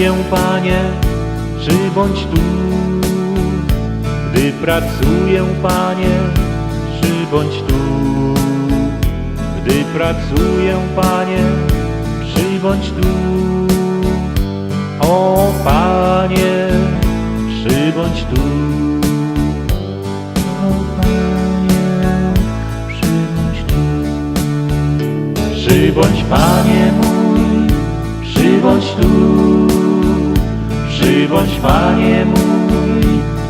pracuję, Panie, przybądź tu. Gdy pracuję, Panie, przybądź tu. Gdy pracuję, Panie, przybądź tu. O Panie, przybądź tu. O Panie, przybądź tu. Przybądź Panie mój, Przybądź Panie mój,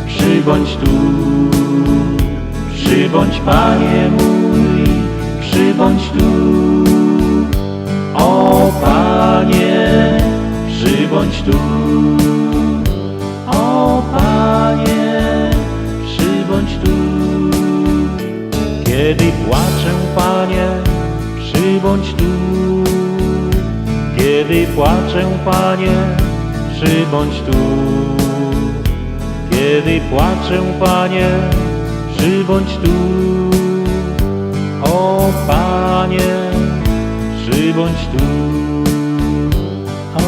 przybądź tu. Przybądź Panie mój, przybądź tu. O Panie, przybądź tu. O Panie, przybądź tu. Kiedy płaczę, Panie, przybądź tu. Kiedy płaczę, Panie, przybądź tu. Kiedy płaczę, Panie, przybądź tu. O Panie, przybądź tu. O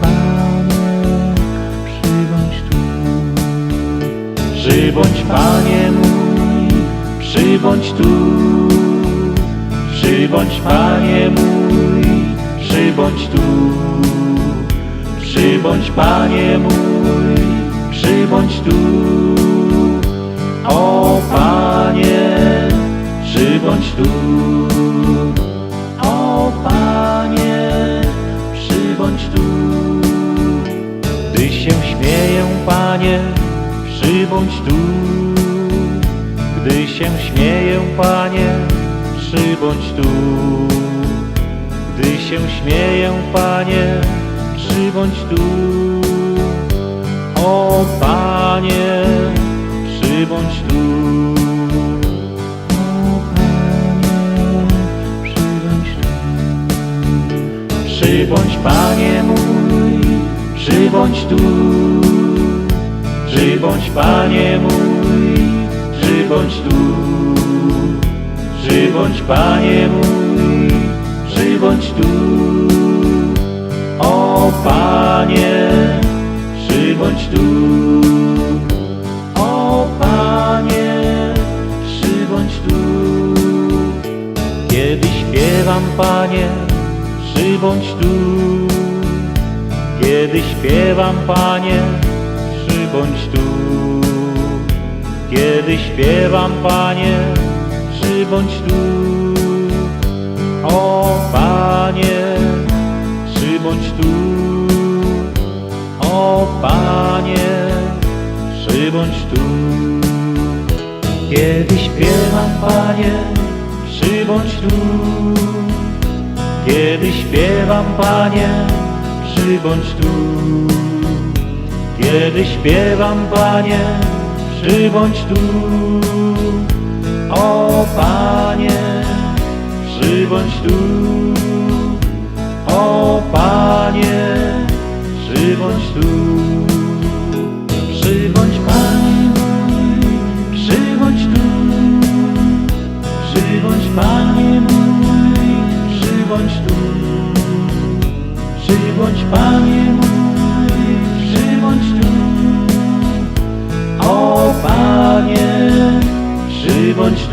Panie, przybądź tu. Przybądź Panie mój, przybądź tu. Przybądź Panie mój, przybądź tu. Przybądź Panie mój, przybądź tu. O Panie, przybądź tu. O Panie, przybądź tu. Gdy się śmieję, Panie, przybądź tu. Gdy się śmieję, Panie, przybądź tu. Gdy się śmieję, Panie, przybądź tu. O Panie, przybądź tu. O Panie, przybądź tu. Przybądź Panie mój, przybądź tu. Przybądź Panie mój, przybądź tu. Przybądź Panie mój, przybądź tu. O Panie, przybądź tu. O Panie, przybądź tu. Kiedy śpiewam, Panie, przybądź tu. Kiedy śpiewam, Panie, przybądź tu. Kiedy śpiewam, Panie, przybądź tu. Przybądź tu. Kiedy śpiewam, Panie, przybądź tu. Kiedy śpiewam, Panie, przybądź tu. Kiedy śpiewam, Panie, przybądź tu. O Panie, przybądź tu. O Panie, przybądź tu. Przybądź Panie mój, przybądź tu. O Panie, przybądź